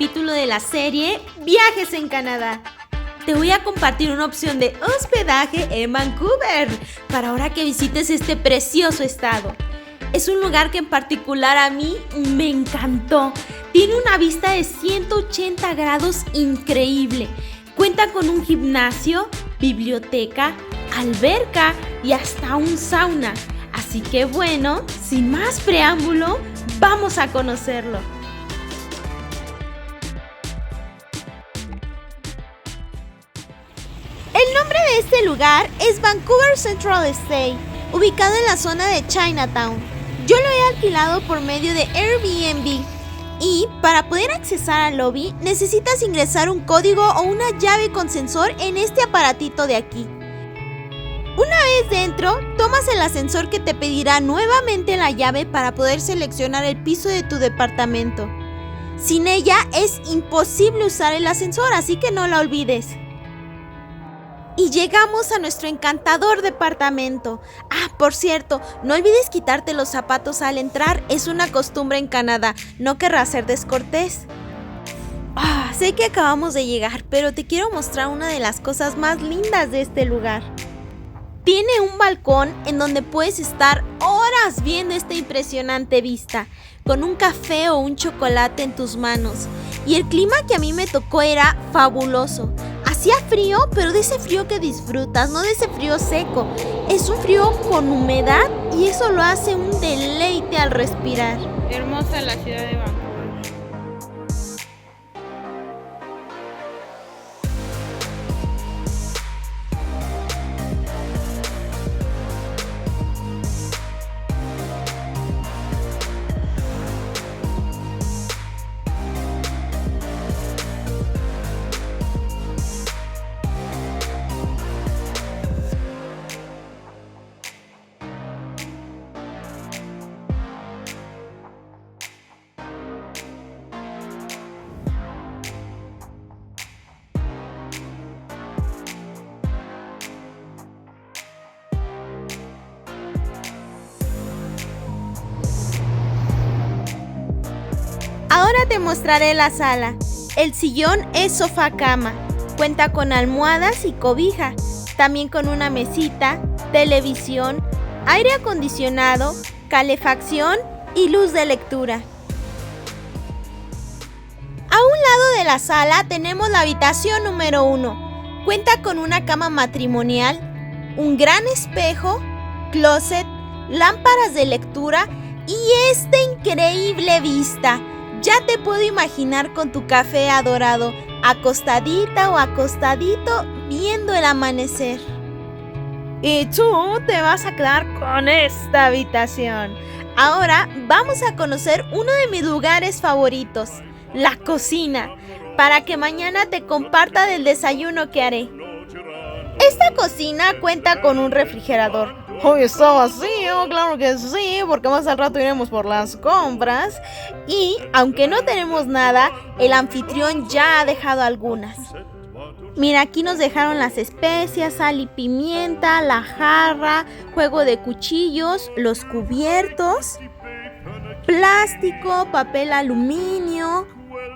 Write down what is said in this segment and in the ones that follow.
capítulo de la serie Viajes en Canadá. Te voy a compartir una opción de hospedaje en Vancouver para ahora que visites este precioso estado. Es un lugar que en particular a mí me encantó. Tiene una vista de 180 grados increíble. Cuenta con un gimnasio, biblioteca, alberca y hasta un sauna. Así que bueno, sin más preámbulo, vamos a conocerlo. Este lugar es Vancouver Central State, ubicado en la zona de Chinatown. Yo lo he alquilado por medio de Airbnb y para poder accesar al lobby necesitas ingresar un código o una llave con sensor en este aparatito de aquí. Una vez dentro, tomas el ascensor que te pedirá nuevamente la llave para poder seleccionar el piso de tu departamento. Sin ella es imposible usar el ascensor, así que no la olvides. Y llegamos a nuestro encantador departamento. Ah, por cierto, no olvides quitarte los zapatos al entrar, es una costumbre en Canadá, no querrá ser descortés. Ah, sé que acabamos de llegar, pero te quiero mostrar una de las cosas más lindas de este lugar. Tiene un balcón en donde puedes estar horas viendo esta impresionante vista, con un café o un chocolate en tus manos. Y el clima que a mí me tocó era fabuloso. Hacía frío, pero de ese frío que disfrutas, no de ese frío seco. Es un frío con humedad y eso lo hace un deleite al respirar. Hermosa la ciudad de. Mostraré la sala. El sillón es sofá cama. Cuenta con almohadas y cobija. También con una mesita, televisión, aire acondicionado, calefacción y luz de lectura. A un lado de la sala tenemos la habitación número uno. Cuenta con una cama matrimonial, un gran espejo, closet, lámparas de lectura y esta increíble vista. Ya te puedo imaginar con tu café adorado, acostadita o acostadito viendo el amanecer. Y tú te vas a quedar con esta habitación. Ahora vamos a conocer uno de mis lugares favoritos, la cocina, para que mañana te comparta del desayuno que haré. Esta cocina cuenta con un refrigerador. Hoy está vacío, claro que sí, porque más al rato iremos por las compras. Y aunque no tenemos nada, el anfitrión ya ha dejado algunas. Mira, aquí nos dejaron las especias, sal y pimienta, la jarra, juego de cuchillos, los cubiertos, plástico, papel aluminio,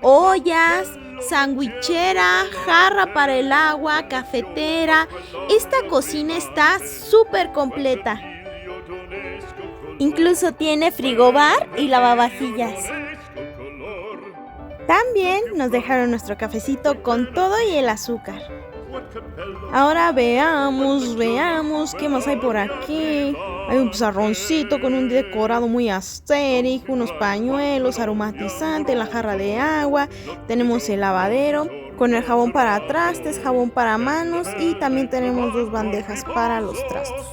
ollas, sandwichera, jarra para el agua, cafetera. Esta cocina está súper completa. Incluso tiene frigobar y lavavajillas. También nos dejaron nuestro cafecito con todo y el azúcar. Ahora veamos, veamos qué más hay por aquí. Hay un pizarroncito con un decorado muy astérico, unos pañuelos, aromatizante, la jarra de agua. Tenemos el lavadero con el jabón para trastes, jabón para manos y también tenemos dos bandejas para los trastos.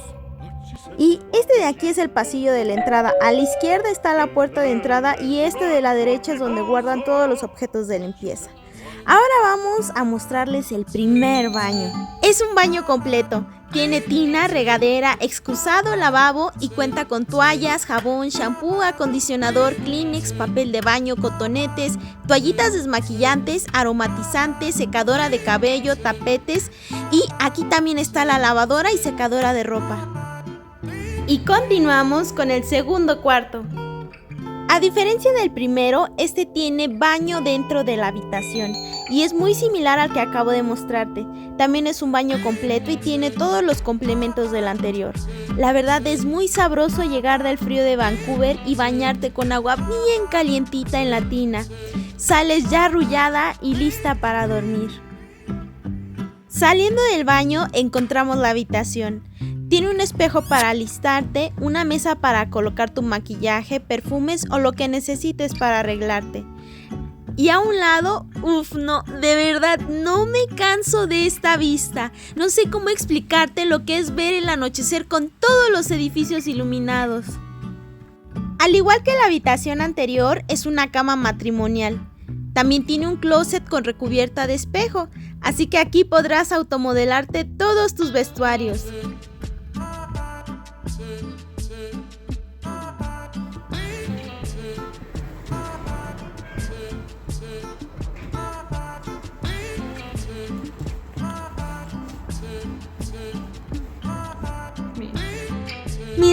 Y este de aquí es el pasillo de la entrada. A la izquierda está la puerta de entrada y este de la derecha es donde guardan todos los objetos de limpieza. Ahora vamos a mostrarles el primer baño. Es un baño completo. Tiene tina, regadera, excusado, lavabo y cuenta con toallas, jabón, shampoo, acondicionador, Kleenex, papel de baño, cotonetes, toallitas desmaquillantes, aromatizantes, secadora de cabello, tapetes y aquí también está la lavadora y secadora de ropa. Y continuamos con el segundo cuarto. A diferencia del primero, este tiene baño dentro de la habitación y es muy similar al que acabo de mostrarte. También es un baño completo y tiene todos los complementos del anterior. La verdad es muy sabroso llegar del frío de Vancouver y bañarte con agua bien calientita en la tina. Sales ya arrullada y lista para dormir. Saliendo del baño encontramos la habitación. Tiene un espejo para alistarte, una mesa para colocar tu maquillaje, perfumes o lo que necesites para arreglarte. Y a un lado, uff, no, de verdad, no me canso de esta vista. No sé cómo explicarte lo que es ver el anochecer con todos los edificios iluminados. Al igual que la habitación anterior, es una cama matrimonial. También tiene un closet con recubierta de espejo, así que aquí podrás automodelarte todos tus vestuarios.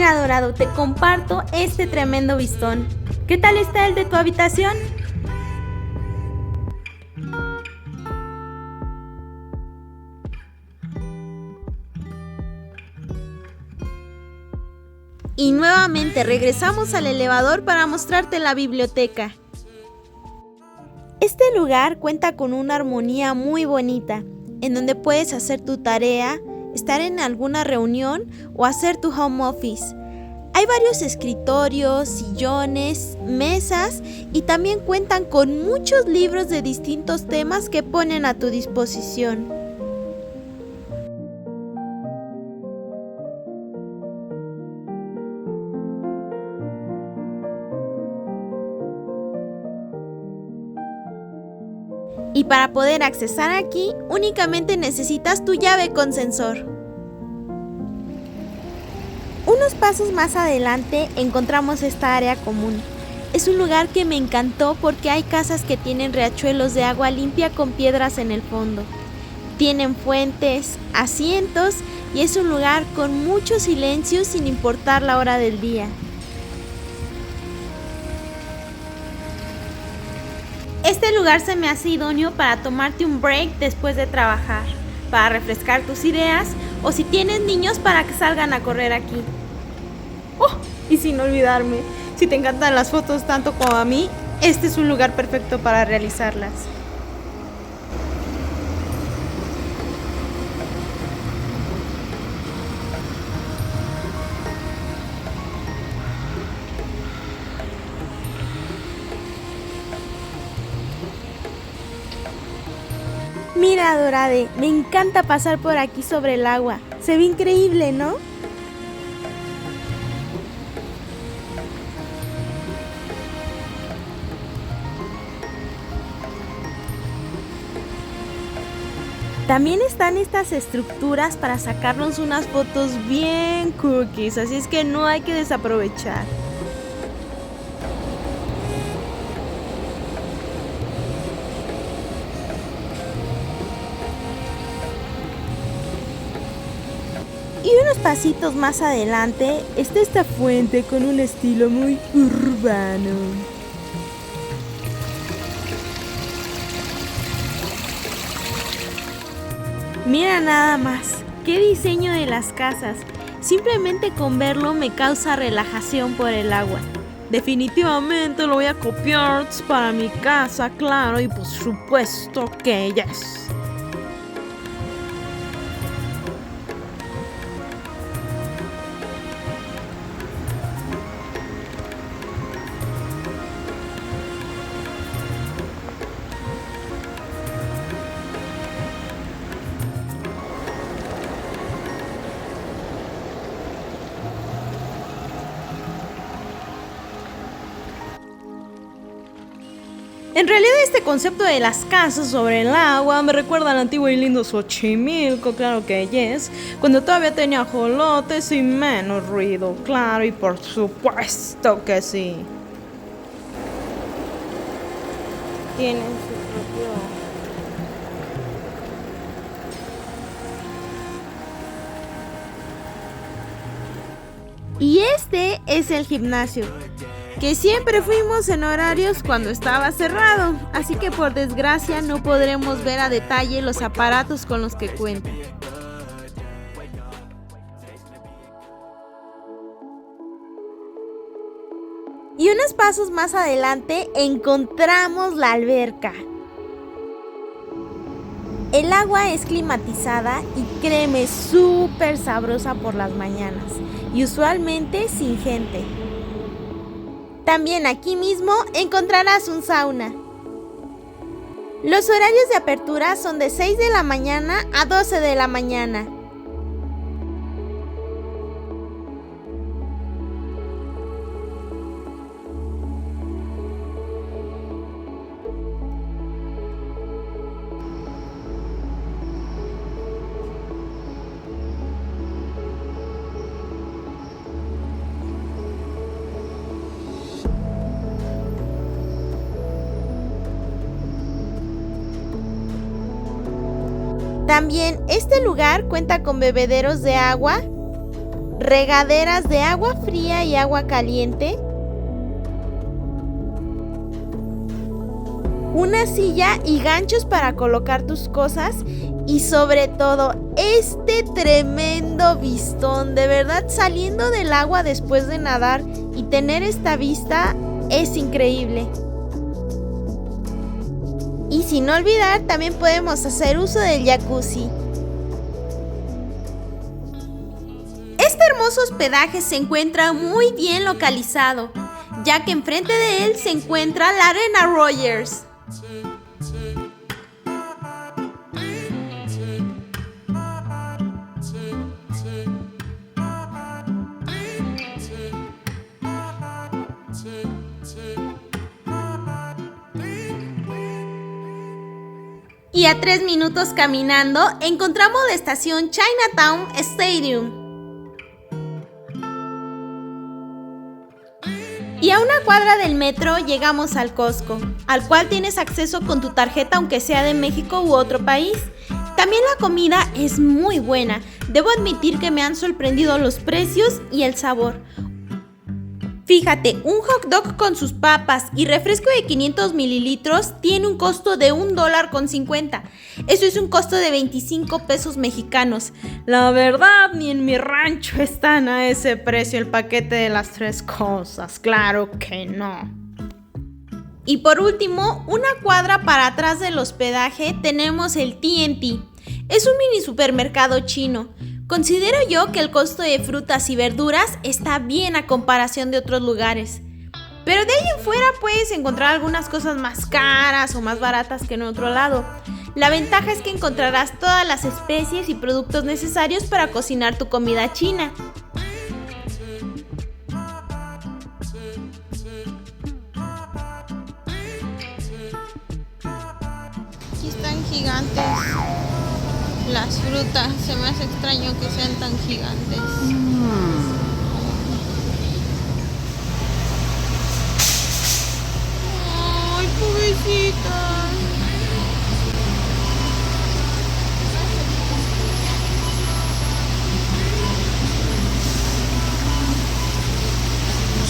Mira, Dorado, te comparto este tremendo vistón. ¿Qué tal está el de tu habitación? Y nuevamente regresamos al elevador para mostrarte la biblioteca. Este lugar cuenta con una armonía muy bonita, en donde puedes hacer tu tarea, estar en alguna reunión o hacer tu home office. Hay varios escritorios, sillones, mesas y también cuentan con muchos libros de distintos temas que ponen a tu disposición. Y para poder accesar aquí, únicamente necesitas tu llave con sensor. Unos pasos más adelante encontramos esta área común. Es un lugar que me encantó porque hay casas que tienen riachuelos de agua limpia con piedras en el fondo. Tienen fuentes, asientos y es un lugar con mucho silencio sin importar la hora del día. Este lugar se me hace idóneo para tomarte un break después de trabajar, para refrescar tus ideas o si tienes niños para que salgan a correr aquí. Y sin olvidarme, si te encantan las fotos tanto como a mí, este es un lugar perfecto para realizarlas. Mira, Dorade, me encanta pasar por aquí sobre el agua. Se ve increíble, ¿no? También están estas estructuras para sacarnos unas fotos bien cookies, así es que no hay que desaprovechar. Y unos pasitos más adelante está esta fuente con un estilo muy urbano. Mira nada más, qué diseño de las casas. Simplemente con verlo me causa relajación por el agua. Definitivamente lo voy a copiar para mi casa, claro, y por supuesto que yes. Concepto de las casas sobre el agua me recuerda al antiguo y lindo Xochimilco, claro que yes, cuando todavía tenía jolotes y menos ruido, claro, y por supuesto que sí. Tienen su propio... Y este es el gimnasio. Que siempre fuimos en horarios cuando estaba cerrado, así que por desgracia no podremos ver a detalle los aparatos con los que cuenta. Y unos pasos más adelante encontramos la alberca. El agua es climatizada y créeme, súper sabrosa por las mañanas y usualmente sin gente. También aquí mismo encontrarás un sauna. Los horarios de apertura son de 6 de la mañana a 12 de la mañana. También este lugar cuenta con bebederos de agua, regaderas de agua fría y agua caliente, una silla y ganchos para colocar tus cosas y sobre todo este tremendo vistón. De verdad saliendo del agua después de nadar y tener esta vista es increíble. Y sin olvidar, también podemos hacer uso del jacuzzi. Este hermoso hospedaje se encuentra muy bien localizado, ya que enfrente de él se encuentra la Arena Rogers. A tres minutos caminando encontramos la estación Chinatown Stadium. Y a una cuadra del metro llegamos al Costco, al cual tienes acceso con tu tarjeta aunque sea de México u otro país. También la comida es muy buena. Debo admitir que me han sorprendido los precios y el sabor. Fíjate, un hot dog con sus papas y refresco de 500 mililitros tiene un costo de un dólar con 50. Eso es un costo de 25 pesos mexicanos. La verdad, ni en mi rancho están a ese precio el paquete de las tres cosas. Claro que no. Y por último, una cuadra para atrás del hospedaje tenemos el TNT. Es un mini supermercado chino. Considero yo que el costo de frutas y verduras está bien a comparación de otros lugares. Pero de ahí en fuera puedes encontrar algunas cosas más caras o más baratas que en otro lado. La ventaja es que encontrarás todas las especies y productos necesarios para cocinar tu comida china. Aquí están gigantes las frutas. Se me hace extraño que sean tan gigantes. Ay, pobrecitas.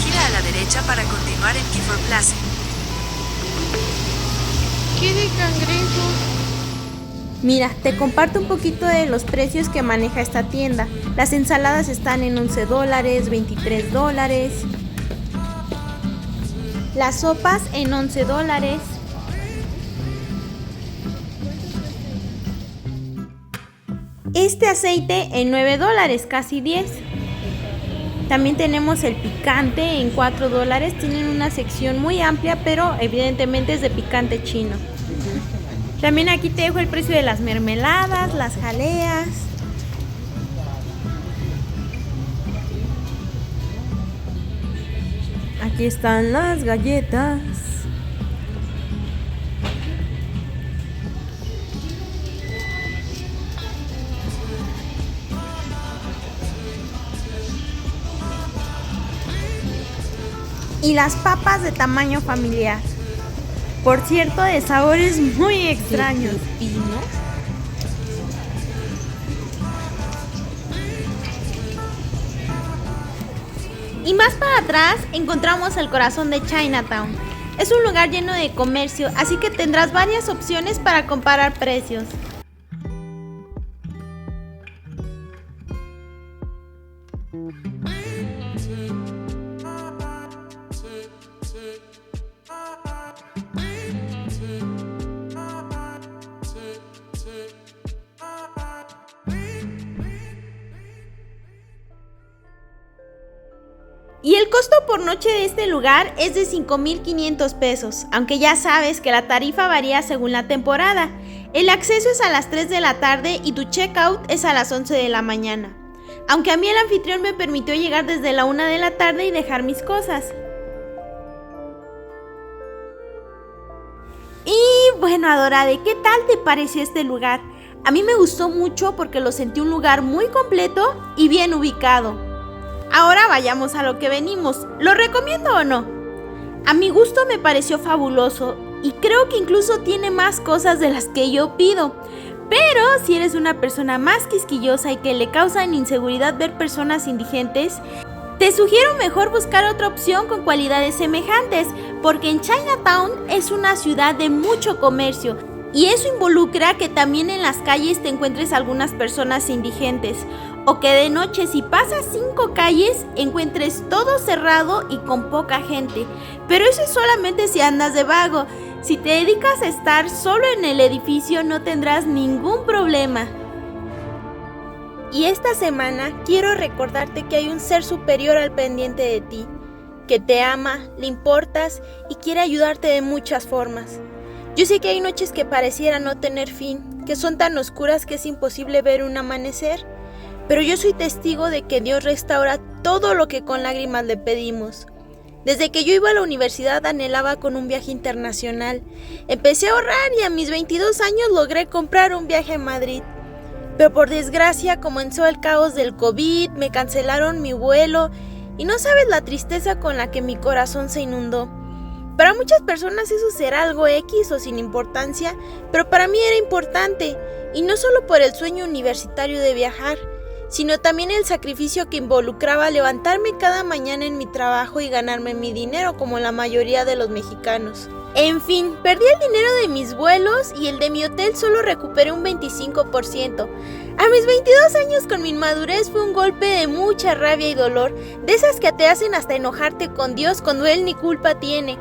Gira a la derecha para continuar en Kiefer Place. ¿Qué de cangrejo? Mira, te comparto un poquito de los precios que maneja esta tienda. Las ensaladas están en 11 dólares, 23 dólares. Las sopas en 11 dólares. Este aceite en 9 dólares, casi 10. También tenemos el picante en 4 dólares. Tienen una sección muy amplia, pero evidentemente es de picante chino. También aquí te dejo el precio de las mermeladas, las jaleas. Aquí están las galletas. Y las papas de tamaño familiar. Por cierto, de sabores muy extraños. Y más para atrás encontramos el corazón de Chinatown. Es un lugar lleno de comercio, así que tendrás varias opciones para comparar precios. Costo por noche de este lugar es de 5.500 pesos, aunque ya sabes que la tarifa varía según la temporada. El acceso es a las 3 de la tarde y tu checkout es a las 11 de la mañana. Aunque a mí el anfitrión me permitió llegar desde la 1 de la tarde y dejar mis cosas. Y bueno, Adorade, ¿qué tal te pareció este lugar? A mí me gustó mucho porque lo sentí un lugar muy completo y bien ubicado. Ahora vayamos a lo que venimos. ¿Lo recomiendo o no? A mi gusto me pareció fabuloso y creo que incluso tiene más cosas de las que yo pido. Pero si eres una persona más quisquillosa y que le causan inseguridad ver personas indigentes, te sugiero mejor buscar otra opción con cualidades semejantes, porque en Chinatown es una ciudad de mucho comercio y eso involucra que también en las calles te encuentres algunas personas indigentes o que de noche si pasas cinco calles encuentres todo cerrado y con poca gente. Pero eso es solamente si andas de vago. Si te dedicas a estar solo en el edificio no tendrás ningún problema. Y esta semana quiero recordarte que hay un ser superior al pendiente de ti, que te ama, le importas y quiere ayudarte de muchas formas. Yo sé que hay noches que pareciera no tener fin, que son tan oscuras que es imposible ver un amanecer pero yo soy testigo de que Dios restaura todo lo que con lágrimas le pedimos. Desde que yo iba a la universidad anhelaba con un viaje internacional. Empecé a ahorrar y a mis 22 años logré comprar un viaje a Madrid. Pero por desgracia comenzó el caos del COVID, me cancelaron mi vuelo y no sabes la tristeza con la que mi corazón se inundó. Para muchas personas eso será algo X o sin importancia, pero para mí era importante, y no solo por el sueño universitario de viajar, sino también el sacrificio que involucraba levantarme cada mañana en mi trabajo y ganarme mi dinero como la mayoría de los mexicanos. En fin, perdí el dinero de mis vuelos y el de mi hotel solo recuperé un 25%. A mis 22 años con mi inmadurez fue un golpe de mucha rabia y dolor, de esas que te hacen hasta enojarte con Dios cuando Él ni culpa tiene.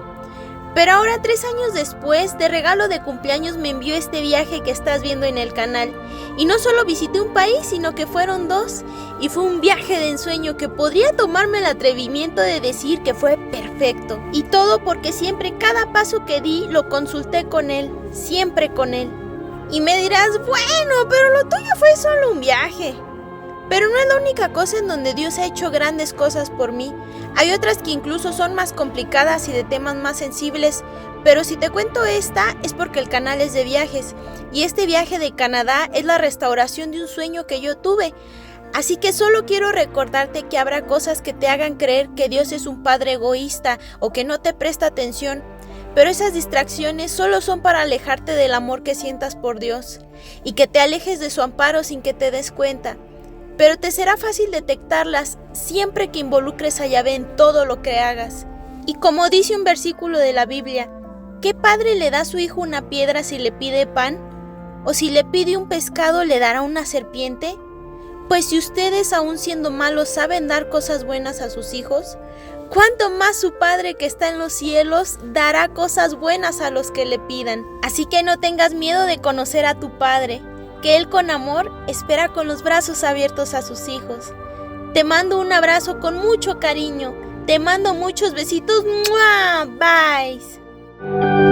Pero ahora, tres años después, de regalo de cumpleaños me envió este viaje que estás viendo en el canal. Y no solo visité un país, sino que fueron dos. Y fue un viaje de ensueño que podría tomarme el atrevimiento de decir que fue perfecto. Y todo porque siempre cada paso que di lo consulté con él, siempre con él. Y me dirás, bueno, pero lo tuyo fue solo un viaje. Pero no es la única cosa en donde Dios ha hecho grandes cosas por mí. Hay otras que incluso son más complicadas y de temas más sensibles, pero si te cuento esta es porque el canal es de viajes y este viaje de Canadá es la restauración de un sueño que yo tuve. Así que solo quiero recordarte que habrá cosas que te hagan creer que Dios es un padre egoísta o que no te presta atención, pero esas distracciones solo son para alejarte del amor que sientas por Dios y que te alejes de su amparo sin que te des cuenta pero te será fácil detectarlas siempre que involucres a Yahvé en todo lo que hagas. Y como dice un versículo de la Biblia, ¿qué padre le da a su hijo una piedra si le pide pan? ¿O si le pide un pescado le dará una serpiente? Pues si ustedes aun siendo malos saben dar cosas buenas a sus hijos, ¿cuánto más su Padre que está en los cielos dará cosas buenas a los que le pidan? Así que no tengas miedo de conocer a tu Padre que Él con amor espera con los brazos abiertos a sus hijos. Te mando un abrazo con mucho cariño. Te mando muchos besitos. Bye.